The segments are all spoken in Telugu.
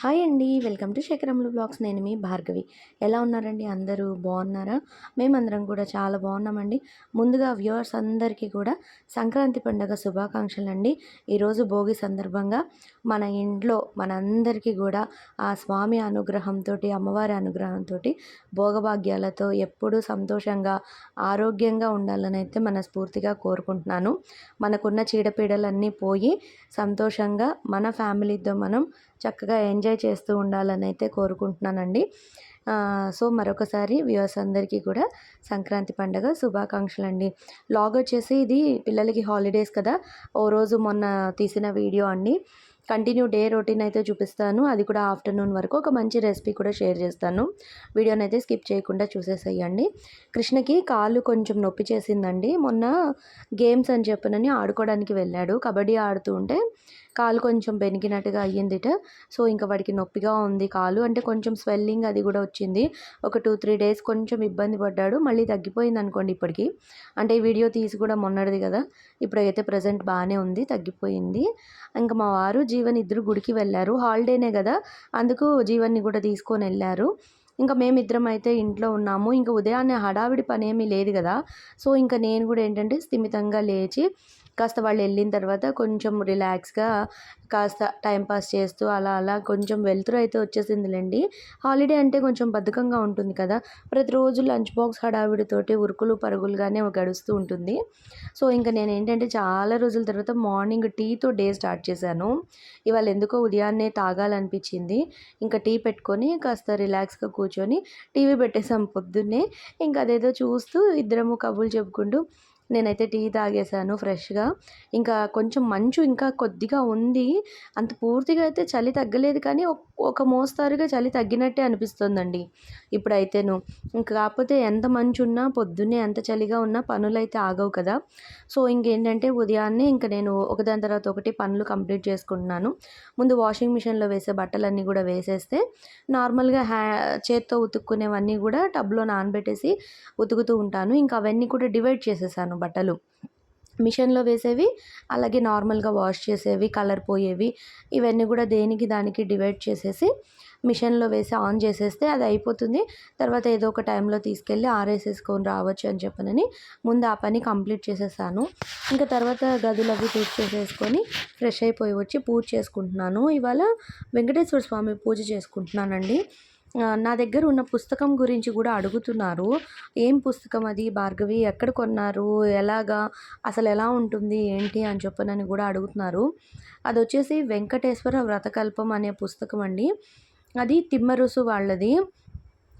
హాయ్ అండి. వెల్కమ్ టు శేఖరములు బ్లాగ్స్. నేను మీ భార్గవి. ఎలా ఉన్నారండి? అందరూ బాగున్నారా? మేమందరం కూడా చాలా బాగున్నామండి. ముందుగా వ్యూవర్స్ అందరికీ కూడా సంక్రాంతి పండుగ శుభాకాంక్షలు అండి ఈరోజు భోగి సందర్భంగా మన ఇంట్లో మనందరికీ కూడా ఆ స్వామి అనుగ్రహంతో అమ్మవారి అనుగ్రహంతో భోగభాగ్యాలతో ఎప్పుడూ సంతోషంగా ఆరోగ్యంగా ఉండాలని అయితే మనస్ఫూర్తిగా కోరుకుంటున్నాను. మనకున్న చీడపీడలన్నీ పోయి సంతోషంగా మన ఫ్యామిలీతో మనం చక్కగా ఎంజాయ్ చేస్తూ ఉండాలని అయితే కోరుకుంటున్నానండి. సో మరొకసారి వ్యూవర్స్ అందరికీ కూడా సంక్రాంతి పండుగ శుభాకాంక్షలు అండి లాగ్ వచ్చేసి ఇది పిల్లలకి హాలిడేస్ కదా. ఓ రోజు మొన్న తీసిన వీడియో అండి. కంటిన్యూ డే రొటీన్ అయితే చూపిస్తాను. అది కూడా ఆఫ్టర్నూన్ వరకు ఒక మంచి రెసిపీ కూడా షేర్ చేస్తాను. వీడియోని అయితే స్కిప్ చేయకుండా చూసేసేయండి. కృష్ణకి కాళ్ళు కొంచెం నొప్పి చేసిందండి. మొన్న గేమ్స్ అని చెప్పనని ఆడుకోవడానికి వెళ్ళాడు. కబడ్డీ ఆడుతూ ఉంటే కాలు కొంచెం బెనికినట్టుగా అయ్యిందిట. సో ఇంకా వాడికి నొప్పిగా ఉంది కాలు. అంటే కొంచెం స్వెల్లింగ్ అది కూడా వచ్చింది. ఒక టూ త్రీ డేస్ కొంచెం ఇబ్బంది పడ్డాడు. మళ్ళీ తగ్గిపోయింది అనుకోండి ఇప్పటికి. అంటే ఈ వీడియో తీసి కూడా మొన్నటిది కదా. ఇప్పుడైతే ప్రజెంట్ బాగానే ఉంది తగ్గిపోయింది. ఇంకా మా వారు జీవన్ ఇద్దరు గుడికి వెళ్ళారు. హాలిడేనే కదా. అందుకు జీవన్ని కూడా తీసుకొని వెళ్ళారు. ఇంకా మేమిద్దరం అయితే ఇంట్లో ఉన్నాము. ఇంకా ఉదయాన్నే హడావిడి పని ఏమీ లేదు కదా. సో ఇంకా నేను కూడా ఏంటంటే స్థిమితంగా లేచి కాస్త వాళ్ళు వెళ్ళిన తర్వాత కొంచెం రిలాక్స్గా కాస్త టైంపాస్ చేస్తూ అలా అలా కొంచెం వెలుతురు అయితే వచ్చేసిందిలేండి. హాలిడే అంటే కొంచెం బద్ధకంగా ఉంటుంది కదా. ప్రతిరోజు లంచ్ బాక్స్ హడావిడితోటి ఉరుకులు పరుగులుగానే గడుస్తూ ఉంటుంది. సో ఇంకా నేను ఏంటంటే చాలా రోజుల తర్వాత మార్నింగ్ టీతో డే స్టార్ట్ చేశాను. ఇవాళ ఎందుకో ఉదయాన్నే తాగాలనిపించింది. ఇంకా టీ పెట్టుకొని కాస్త రిలాక్స్గా కూర్చొని టీవీ పెట్టేసాం పొద్దున్నే. ఇంకా అదేదో చూస్తూ ఇద్దరము కబుర్లు చెప్పుకుంటూ నేనైతే టీ తాగేసాను ఫ్రెష్గా. ఇంకా కొంచెం మంచు ఇంకా కొద్దిగా ఉంది. అంత పూర్తిగా అయితే చలి తగ్గలేదు కానీ ఒక మోస్తారుగా చలి తగ్గినట్టే అనిపిస్తుందండి. ఇప్పుడైతేను. ఇంకా కాకపోతే ఎంత మంచు ఉన్నా పొద్దున్నే ఎంత చలిగా ఉన్నా పనులు అయితే ఆగవు కదా. సో ఇంకేంటంటే ఉదయాన్నే ఇంకా నేను ఒకదాని తర్వాత ఒకటి పనులు కంప్లీట్ చేసుకుంటున్నాను. ముందు వాషింగ్ మిషన్లో వేసే బట్టలన్నీ కూడా వేసేస్తే నార్మల్గా హ్యా చేత్తో ఉతుక్కునేవన్నీ కూడా టబ్లో నానబెట్టేసి ఉతుకుతూ ఉంటాను. ఇంకా అవన్నీ కూడా డివైడ్ చేసేసాను. బట్టలు. మిషన్లో వేసేవి అలాగే నార్మల్గా వాష్ చేసేవి కలర్ పోయేవి. ఇవన్నీ కూడా దేనికి దానికి డివైడ్ చేసేసి మిషన్లో వేసి ఆన్ చేసేస్తే అది అయిపోతుంది. తర్వాత ఏదో ఒక టైంలో తీసుకెళ్ళి ఆరేసేసుకొని రావచ్చు అని చెప్పనని ముందు ఆ పని కంప్లీట్ చేసేసాను. ఇంకా తర్వాత గదులు అవి చేసేసుకొని ఫ్రెష్ అయిపోయి వచ్చి పూజ చేసుకుంటున్నాను. ఇవాళ వెంకటేశ్వర స్వామి పూజ చేసుకుంటున్నానండి. నా దగ్గర ఉన్న పుస్తకం గురించి కూడా అడుగుతున్నారు. ఏం పుస్తకం అది? భార్గవి ఎక్కడ కొన్నారు? ఎలాగా? అసలు ఎలా ఉంటుంది? ఏంటి? అని చెప్పనని కూడా అడుగుతున్నారు. అది వచ్చేసి వెంకటేశ్వర వ్రతకల్పం అనే పుస్తకం అండి. అది తిమ్మరుసు వాళ్ళది.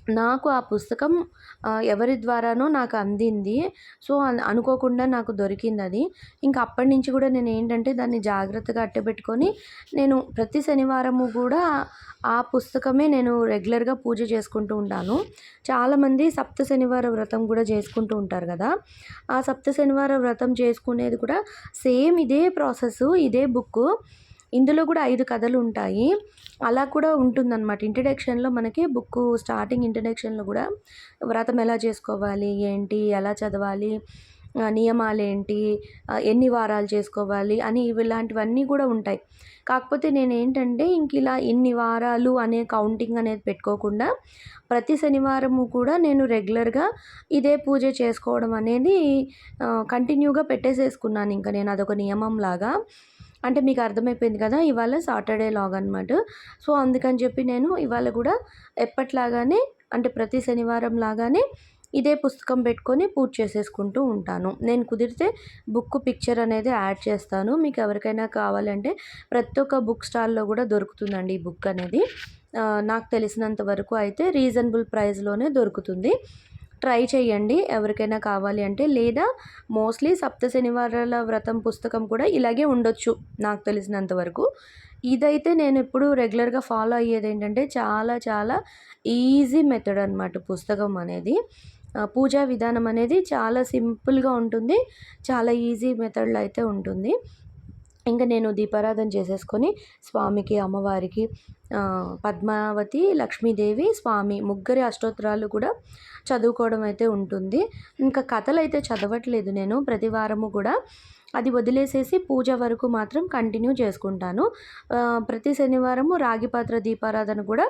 నాకు ఆ పుస్తకం ఎవరి ద్వారానో నాకు అందింది. సో అనుకోకుండా నాకు దొరికింది అది. ఇంకా అప్పటి నుంచి కూడా నేను ఏంటంటే దాన్ని జాగ్రత్తగా అట్టబెట్టుకొని నేను ప్రతి శనివారము కూడా ఆ పుస్తకమే నేను రెగ్యులర్గా పూజ చేసుకుంటూ ఉంటాను. చాలామంది సప్త శనివార వ్రతం కూడా చేసుకుంటూ ఉంటారు కదా. ఆ సప్త శనివార వ్రతం చేసుకునేది కూడా సేమ్ ఇదే ప్రాసెస్ ఇదే బుక్ ఇందులో కూడా ఐదు కథలు ఉంటాయి అలా కూడా ఉంటుందన్నమాట. ఇంట్రడక్షన్లో మనకి బుక్ స్టార్టింగ్ ఇంట్రడక్షన్లో కూడా వ్రతం ఎలా చేసుకోవాలి ఏంటి ఎలా చదవాలి నియమాలు ఏంటి ఎన్ని వారాలు చేసుకోవాలి అని ఇలాంటివన్నీ కూడా ఉంటాయి. కాకపోతే నేను ఏంటంటే ఇంక ఇలా ఇన్ని వారాలు అనే కౌంటింగ్ అనేది పెట్టుకోకుండా ప్రతి శనివారము కూడా నేను రెగ్యులర్గా ఇదే పూజ చేసుకోవడం అనేది కంటిన్యూగా పెట్టేసేసుకున్నాను. ఇంకా నేను అదొక నియమం లాగా అంటే మీకు అర్థమైపోయింది కదా ఇవాళ సాటర్డే లాగ్ అనమాట సో అందుకని చెప్పి నేను ఇవాళ కూడా ఎప్పట్లాగానే అంటే ప్రతి శనివారం లాగానే ఇదే పుస్తకం పెట్టుకొని పూజ చేసేసుకుంటూ ఉంటాను. నేను కుదిరితే బుక్ పిక్చర్ అనేది యాడ్ చేస్తాను. మీకు ఎవరికైనా కావాలంటే ప్రతి ఒక్క బుక్ స్టాల్లో కూడా దొరుకుతుందండి ఈ బుక్ అనేది. నాకు తెలిసినంత వరకు అయితే రీజనబుల్ ప్రైస్లోనే దొరుకుతుంది. ట్రై చేయండి. ఎవరికైనా కావాలి అంటే లేదా మోస్ట్లీ సప్త శనివారాల వ్రతం పుస్తకం కూడా ఇలాగే ఉండొచ్చు నాకు తెలిసినంత వరకు. ఇదైతే నేను ఎప్పుడు రెగ్యులర్గా ఫాలో అయ్యేది ఏంటంటే చాలా చాలా ఈజీ మెథడ్ అనమాట పుస్తకం అనేది. పూజా విధానం అనేది చాలా సింపుల్గా ఉంటుంది. చాలా ఈజీ మెథడ్లో అయితే ఉంటుంది. ఇంకా నేను దీపారాధన చేసేసుకొని స్వామికి అమ్మవారికి పద్మావతి లక్ష్మీదేవి స్వామి ముగ్గురి అష్టోత్తరాలు కూడా చదువుకోవడం అయితే ఉంటుంది. ఇంకా కథలు అయితే చదవట్లేదు నేను. ప్రతి వారము కూడా అది వదిలేసేసి పూజ వరకు మాత్రం కంటిన్యూ చేసుకుంటాను. ప్రతి శనివారము రాగి పాత్ర దీపారాధన కూడా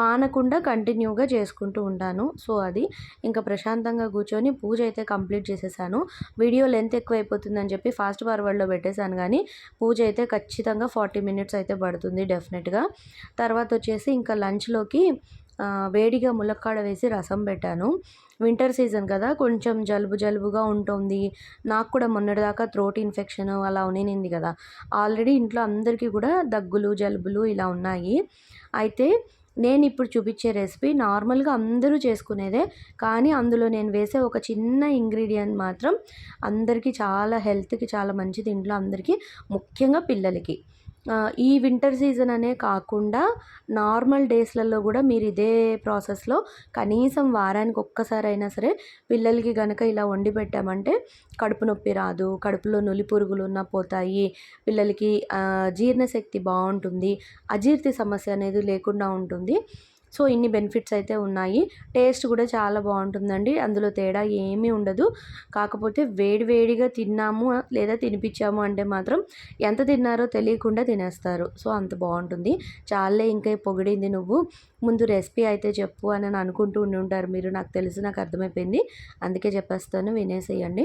మానకుండా కంటిన్యూగా చేసుకుంటూ ఉంటాను. సో అది ఇంకా ప్రశాంతంగా కూర్చొని పూజ అయితే కంప్లీట్ చేసేసాను. వీడియో లెంత్ ఎక్కువ అయిపోతుందని చెప్పి ఫాస్ట్ ఫార్వర్డ్లో పెట్టేశాను కానీ పూజ అయితే ఖచ్చితంగా ఫార్టీ మినిట్స్ అయితే పడుతుంది డెఫినెట్గా. తర్వాత వచ్చేసి ఇంకా లంచ్లోకి వేడిగా ములక్కాడ వేసి రసం పెట్టాను. వింటర్ సీజన్ కదా కొంచెం జలుబు జలుబుగా ఉంటుంది. నాకు కూడా మొన్నటిదాకా థ్రోట్ ఇన్ఫెక్షన్ అలా ఉన్నింది కదా. ఆల్రెడీ ఇంట్లో అందరికీ కూడా దగ్గులు జలుబులు ఇలా ఉన్నాయి. అయితే నేను ఇప్పుడు చూపించే రెసిపీ నార్మల్గా అందరూ చేసుకునేదే కానీ అందులో నేను వేసే ఒక చిన్న ఇంగ్రీడియంట్ మాత్రం అందరికీ చాలా హెల్త్కి చాలా మంచిది ఇంట్లో అందరికీ ముఖ్యంగా పిల్లలకి. ఈ వింటర్ సీజన్ అనే కాకుండా నార్మల్ డేస్లలో కూడా మీరు ఇదే ప్రాసెస్లో కనీసం వారానికి ఒక్కసారైనా సరే పిల్లలకి కనుక ఇలా వండి పెట్టామంటే కడుపు నొప్పి రాదు కడుపులో నులి పురుగులు ఉన్న పోతాయి పిల్లలకి జీర్ణశక్తి బాగుంటుంది అజీర్తి సమస్య అనేది లేకుండా ఉంటుంది. సో ఇన్ని బెనిఫిట్స్ అయితే ఉన్నాయి. టేస్ట్ కూడా చాలా బాగుంటుందండి. అందులో తేడా ఏమీ ఉండదు. కాకపోతే వేడివేడిగా తిన్నాము లేదా తినిపించాము అంటే మాత్రం ఎంత తిన్నారో తెలియకుండా తినేస్తారు. సో అంత బాగుంటుంది. చాలే ఇంకా పొగిడింది నువ్వు. ముందు రెసిపీ అయితే చెప్పు అని అని అనుకుంటూ ఉండి ఉంటారు మీరు. నాకు తెలిసి నాకు అర్థమైపోయింది. అందుకే చెప్పేస్తాను వినేసేయండి.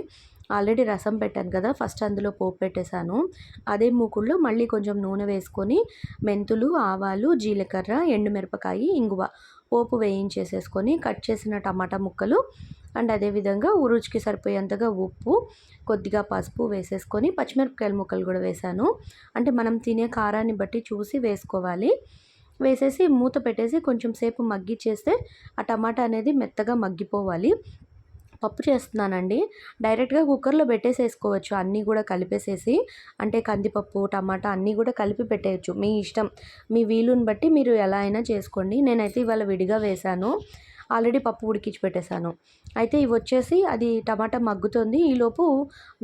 ఆల్రెడీ రసం పెట్టాను కదా ఫస్ట్ అందులో పోపు పెట్టేశాను. అదే మూకుల్లో మళ్ళీ కొంచెం నూనె వేసుకొని మెంతులు ఆవాలు జీలకర్ర ఎండుమిరపకాయ ఇంగువ పోపు వేయించేసేసుకొని కట్ చేసిన టమాటా ముక్కలు అండ్ అదేవిధంగా రుచికి సరిపోయేంతగా ఉప్పు కొద్దిగా పసుపు వేసేసుకొని పచ్చిమిరపకాయల ముక్కలు కూడా వేసాను అంటే మనం తినే కారాన్ని బట్టి చూసి వేసుకోవాలి. వేసేసి మూత పెట్టేసి కొంచెం సేపు మగ్గిచ్చేస్తే ఆ టమాటా అనేది మెత్తగా మగ్గిపోవాలి. పప్పు చేస్తున్నానండి. డైరెక్ట్గా కుక్కర్లో పెట్టేసేసుకోవచ్చు. అన్నీ కూడా కలిపేసేసి అంటే కందిపప్పు టమాటా అన్నీ కూడా కలిపి పెట్టేయచ్చు. మీ ఇష్టం మీ వీలుని బట్టి మీరు ఎలా అయినా చేసుకోండి. నేనైతే ఇవాళ విడిగా వేశాను. ఆల్రెడీ పప్పు ఉడికించి పెట్టేశాను. అయితే ఇవి వచ్చేసి అది టమాటా మగ్గుతుంది. ఈలోపు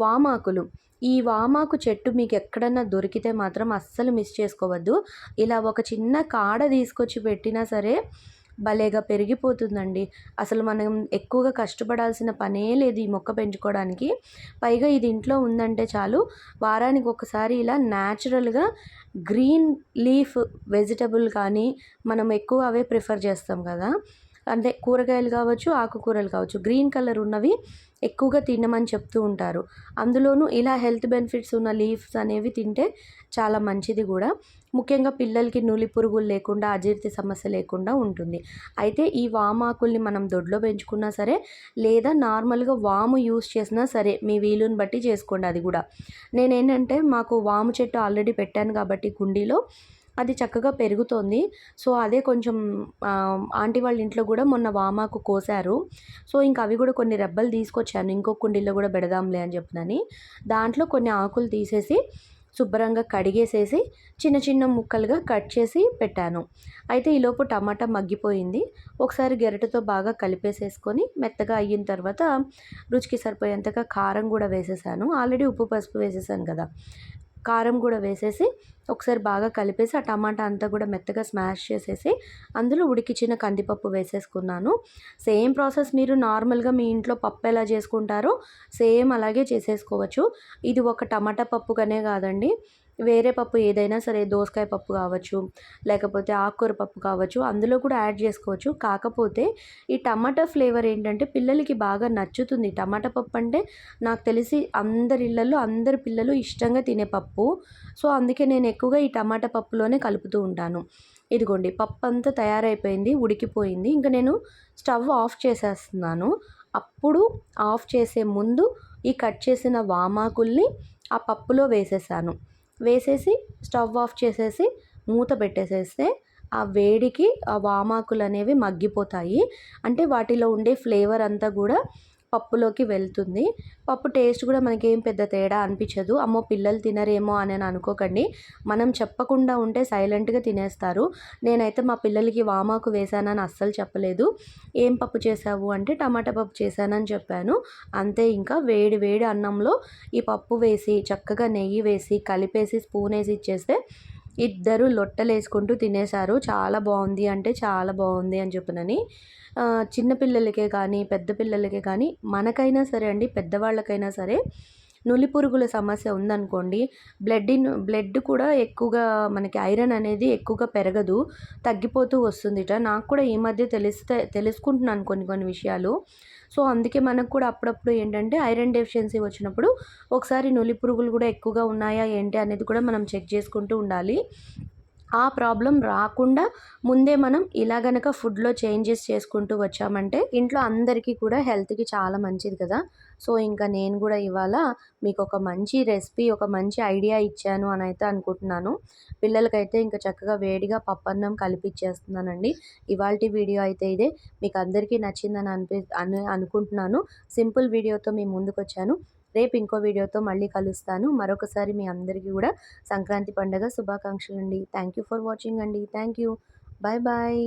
వామాకులు. ఈ వామాకు చెట్టు మీకు ఎక్కడన్నా దొరికితే మాత్రం అస్సలు మిస్ చేసుకోవద్దు. ఇలా ఒక చిన్న కాడ తీసుకొచ్చి పెట్టినా సరే భలేగా పెరిగిపోతుందండి. అసలు మనం ఎక్కువగా కష్టపడాల్సిన పనే లేదు ఈ మొక్క పెంచుకోవడానికి. పైగా ఇది ఇంట్లో ఉందంటే చాలు వారానికి ఒకసారి ఇలా న్యాచురల్గా గ్రీన్ లీఫ్ వెజిటబుల్ కానీ మనం ఎక్కువ అవే ప్రిఫర్ చేస్తాం కదా. అంటే కూరగాయలు కావచ్చు ఆకుకూరలు కావచ్చు గ్రీన్ కలర్ ఉన్నవి ఎక్కువగా తినమని చెప్తూ ఉంటారు. అందులోనూ ఇలా హెల్త్ బెనిఫిట్స్ ఉన్న లీవ్స్ అనేవి తింటే చాలా మంచిది కూడా. ముఖ్యంగా పిల్లలకి నూలి పురుగులు లేకుండా అజీర్తి సమస్య లేకుండా ఉంటుంది. అయితే ఈ వామాకుల్ని మనం దొడ్లో పెంచుకున్నా సరే లేదా నార్మల్గా వాము యూస్ చేసినా సరే మీ వీలుని బట్టి చేసుకోండి అది కూడా. నేనేంటంటే మాకు వాము చెట్టు ఆల్రెడీ పెట్టాను కాబట్టి కుండీలో అది చక్కగా పెరుగుతోంది. సో అదే కొంచెం ఆంటీ వాళ్ళ ఇంట్లో కూడా మొన్న వామాకు కోసారు. సో ఇంకా అవి కూడా కొన్ని రెబ్బలు తీసుకొచ్చాను. ఇంకో కుండీలో కూడా పెడదాంలే అని చెప్పినని. దాంట్లో కొన్ని ఆకులు తీసేసి శుభ్రంగా కడిగేసేసి చిన్న చిన్న ముక్కలుగా కట్ చేసి పెట్టాను. అయితే ఈలోపు టమాటా మగ్గిపోయింది. ఒకసారి గెరటతో బాగా కలిపేసేసుకొని మెత్తగా అయిన తర్వాత రుచికి సరిపోయేంతగా కారం కూడా వేసేసాను. ఆల్రెడీ ఉప్పు పసుపు వేసేసాను కదా. కారం కూడా వేసేసి ఒకసారి బాగా కలిపేసి ఆ టమాటా అంతా కూడా మెత్తగా స్మాష్ చేసేసి అందులో ఉడికించిన కందిపప్పు వేసేసుకున్నాను. సేమ్ ప్రాసెస్ మీరు నార్మల్గా మీ ఇంట్లో పప్పు ఎలా చేసుకుంటారో సేమ్ అలాగే చేసేసుకోవచ్చు. ఇది ఒక టమాటా పప్పుగానే కాదండి. వేరే పప్పు ఏదైనా సరే దోసకాయ పప్పు కావచ్చు లేకపోతే ఆకుకూర పప్పు కావచ్చు అందులో కూడా యాడ్ చేసుకోవచ్చు. కాకపోతే ఈ టమాటా ఫ్లేవర్ ఏంటంటే పిల్లలకి బాగా నచ్చుతుంది. టమాటా పప్పు అంటే నాకు తెలిసి అందరి ఇళ్ళల్లో అందరి పిల్లలు ఇష్టంగా తినే పప్పు. సో అందుకే నేను ఎక్కువగా ఈ టమాటా పప్పులోనే కలుపుతూ ఉంటాను. ఇదిగోండి పప్పు అంతా తయారైపోయింది ఉడికిపోయింది. ఇంకా నేను స్టవ్ ఆఫ్ చేసేస్తున్నాను. అప్పుడు ఆఫ్ చేసే ముందు ఈ కట్ చేసిన వామాకుల్ని ఆ పప్పులో వేసేసాను. వేసేసి స్టవ్ ఆఫ్ చేసేసి మూత పెట్టేసేస్తే ఆ వేడికి ఆ వామాకులు అనేవి మగ్గిపోతాయి. అంటే వాటిలో ఉండే ఫ్లేవర్ అంతా కూడా పప్పులోకి వెళ్తుంది. పప్పు టేస్ట్ కూడా మనకేం పెద్ద తేడా అనిపించదు. అమ్మో పిల్లలు తినరేమో అని అనుకోకండి. మనం చెప్పకుండా ఉంటే సైలెంట్గా తినేస్తారు. నేనైతే మా పిల్లలకి వామాకు వేసానని అస్సలు చెప్పలేదు. ఏం పప్పు చేసావు అంటే టమాటా పప్పు చేశానని చెప్పాను. అంతే ఇంకా వేడి వేడి అన్నంలో ఈ పప్పు వేసి చక్కగా నెయ్యి వేసి కలిపేసి స్పూన్ వేసి ఇచ్చేస్తే ఇద్దరు లొట్టలు వేసుకుంటూ తినేశారు. చాలా బాగుంది అంటే చాలా బాగుంది అని చెప్పినని. చిన్నపిల్లలకే కానీ పెద్ద పిల్లలకే కానీ మనకైనా సరే అండి పెద్దవాళ్ళకైనా సరే నులి పురుగుల సమస్య ఉందనుకోండి బ్లడ్ ఇన్ బ్లడ్ కూడా ఎక్కువగా మనకి ఐరన్ అనేది ఎక్కువగా పెరగదు తగ్గిపోతూ వస్తుందిట. నాకు కూడా ఈ మధ్య తెలిస్తే తెలుసుకుంటున్నాను కొన్ని కొన్ని విషయాలు. సో అందుకే మనకు కూడా అప్పుడప్పుడు ఏంటంటే ఐరన్ డెఫిషియన్సీ వచ్చినప్పుడు ఒకసారి నులి పురుగులు కూడా ఎక్కువగా ఉన్నాయా ఏంటి అనేది కూడా మనం చెక్ చేసుకుంటూ ఉండాలి. ఆ ప్రాబ్లం రాకుండా ముందే మనం ఇలా గనక ఫుడ్లో చేంజెస్ చేసుకుంటూ వచ్చామంటే ఇంట్లో అందరికీ కూడా హెల్త్కి చాలా మంచిది కదా. సో ఇంకా నేను కూడా ఇవాళ మీకు ఒక మంచి రెసిపీ ఒక మంచి ఐడియా ఇచ్చాను అని అయితే అనుకుంటున్నాను. పిల్లలకైతే ఇంకా చక్కగా వేడిగా పప్పన్నం కలిపిచ్చేస్తున్నానండి. ఇవాళ వీడియో అయితే ఇదే. మీకు అందరికీ నచ్చిందని అనిపి అని అనుకుంటున్నాను. సింపుల్ వీడియోతో మీ ముందుకు వచ్చాను రేపు ఇంకో వీడియోతో మళ్ళీ కలుస్తాను. మరొకసారి మీ అందరికీ కూడా సంక్రాంతి పండుగ శుభాకాంక్షలు అండి థ్యాంక్ యూ ఫర్ వాచింగ్ అండి. Thank you bye bye